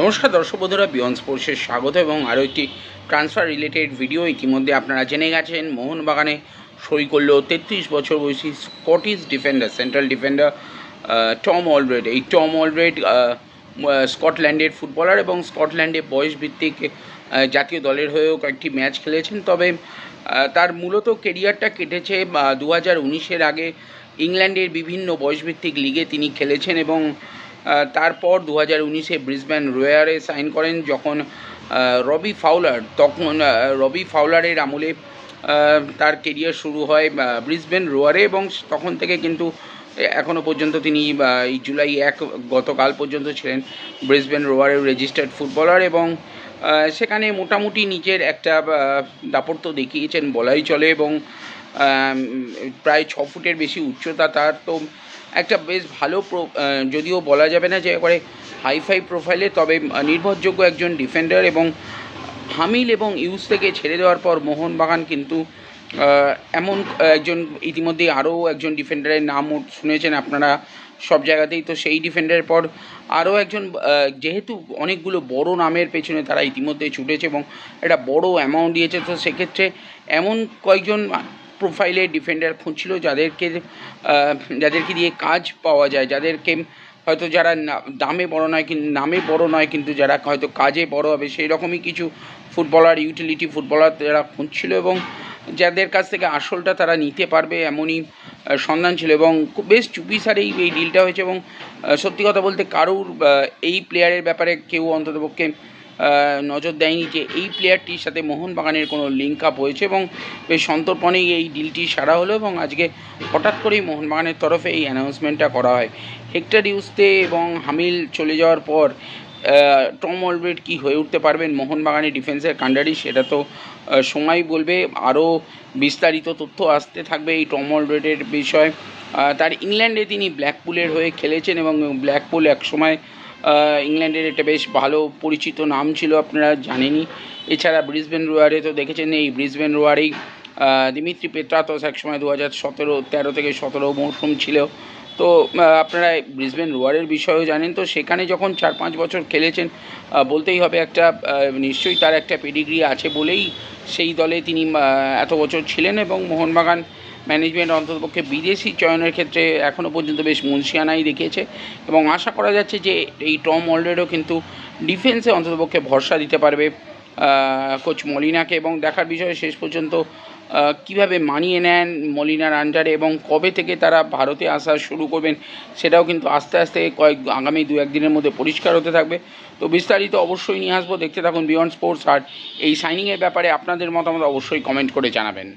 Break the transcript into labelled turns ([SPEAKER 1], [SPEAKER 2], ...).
[SPEAKER 1] নমস্কার দর্শক বন্ধুরা বিয়ন্ড স্পোর্টসের স্বাগত এবং আরও একটি ট্রান্সফার রিলেটেড ভিডিও ইতিমধ্যে আপনারা জেনে গেছেন। মোহনবাগানে সই করল তেত্রিশ বছর বয়সী Scottish defender central defender Tom Aldred এই টম অলরেড স্কটল্যান্ডের ফুটবলার এবং স্কটল্যান্ডে বয়সভিত্তিক জাতীয় দলের হয়েও কয়েকটি ম্যাচ খেলেছেন। তবে তার মূলত কেরিয়ারটা কেটেছে দু হাজার উনিশের আগে ইংল্যান্ডের বিভিন্ন বয়সভিত্তিক লিগে তিনি খেলেছেন এবং তারপর দু হাজার উনিশে ব্রিসব্যান রোয়ারে সাইন করেন যখন রবি ফাউলার তখন রবি ফাউলারের আমলে তার কেরিয়ার শুরু হয় ব্রিসবেন রোয়ারে এবং তখন থেকে কিন্তু এখনও পর্যন্ত তিনি এই জুলাই এক গতকাল পর্যন্ত ছিলেন ব্রিসবেন রোয়ারের রেজিস্টার্ড ফুটবলার এবং সেখানে মোটামুটি নিজের একটা আহ, দাপত্য দেখিয়েছেন বলাই চলে এবং প্রায় ছ ফুটের বেশি উচ্চতা তার তো একটা বেশ ভালো প্রো- যদিও বলা যাবে না যে একবারে হাইফাই প্রোফাইলে, তবে নির্ভরযোগ্য একজন ডিফেন্ডার এবং হামিল এবং ইউজ থেকে ছেড়ে দেওয়ার পর মোহনবাগান কিন্তু এমন একজন ইতিমধ্যে আরও একজন ডিফেন্ডারের নাম শুনেছেন আপনারা সব জায়গাতেই। তো সেই ডিফেন্ডারের পর আরও একজন যেহেতু অনেকগুলো বড় নামের পেছনে তারা ইতিমধ্যে ছুটেছে এবং একটা বড় অ্যামাউন্ট দিয়েছে, তো সেক্ষেত্রে এমন কয়েকজন প্রোফাইলের ডিফেন্ডার খুঁজছিল, যাদেরকে যাদেরকে দিয়ে কাজ পাওয়া যায়, যাদেরকে হয়তো যারা দামে বড় নয় কিন্তু নামে বড় নয়, কিন্তু যারা হয়তো কাজে বড় হবে সেই রকমই কিছু ফুটবলার ইউটিলিটি ফুটবলার যারা খুঁজছিল এবং যাদের কাছ থেকে আসলটা তারা নিতে পারবে এমনই সন্ধান ছিল এবং খুব বেশ চুপিসারেই এই ডিলটা হয়েছে এবং সত্যি কথা বলতে কারুর এই প্লেয়ারের ব্যাপারে কেউ অন্ততপক্ষে নজর দেয়নি যে এই প্লেয়ারটির সাথে মোহনবাগানের কোনো লিঙ্ক আপ হয়েছে এবং বেশ সন্তর্পণেই এই ডিলটি সারা হলো এবং আজকে হঠাৎ করেই মোহনবাগানের তরফে এই অ্যানাউন্সমেন্টটা করা হয়। হেক্টর ইউসতে এবং হামিল চলে যাওয়ার পর টম অলব্রেড কি হয়ে উঠতে পারবেন মোহনবাগানের ডিফেন্সের কাণ্ডারি সেটা তো সময় বলবে। আরও বিস্তারিত তথ্য আসতে থাকবে এই টম অলব্রেডের বিষয়। তার ইংল্যান্ডে তিনি ব্ল্যাকপুলের হয়ে খেলেছেন এবং ব্ল্যাকপুল একসময় ইংল্যান্ডের এটা বেশ ভালো পরিচিত নাম ছিল আপনারা জানেনই। এছাড়া ব্রিসবেন রোয়ারে তো দেখেছেন, এই ব্রিসবেন রোয়ারেই দিমিত্রি পেত্রাতস একসময় দু হাজার সতেরো, তেরো থেকে সতেরো মৌসুম ছিল। তো আপনারা ব্রিসবেন রোয়ারের বিষয়েও জানেন, তো সেখানে যখন চার পাঁচ বছর খেলেছেন বলতেই হবে একটা নিশ্চয়ই তার একটা পেডিগ্রি আছে বলেই সেই দলে তিনি এত বছর ছিলেন এবং মোহনবাগান ম্যানেজমেন্ট অন্ততপক্ষে বিদেশি চয়নের ক্ষেত্রে এখনও পর্যন্ত বেশ মুন্সিয়ানাই দেখিয়েছে এবং আশা করা যাচ্ছে যে এই টম অলরেডও কিন্তু ডিফেন্সে অন্ততপক্ষে ভরসা দিতে পারবে কোচ মলিনাকে এবং দেখার বিষয়ে শেষ পর্যন্ত কীভাবে মানিয়ে নেন মলিনার আন্ডারে এবং কবে থেকে তারা ভারতে আসা শুরু করবেন সেটাও কিন্তু আস্তে আস্তে কয়েক, আগামী দু একদিনের মধ্যে পরিষ্কার হতে থাকবে। তো বিস্তারিত অবশ্যই নিয়ে আসব, দেখতে থাকুন বিয়ন্ড স্পোর্টস আর এই সাইনিংয়ের ব্যাপারে আপনাদের মতামত অবশ্যই কমেন্ট করে জানাবেন।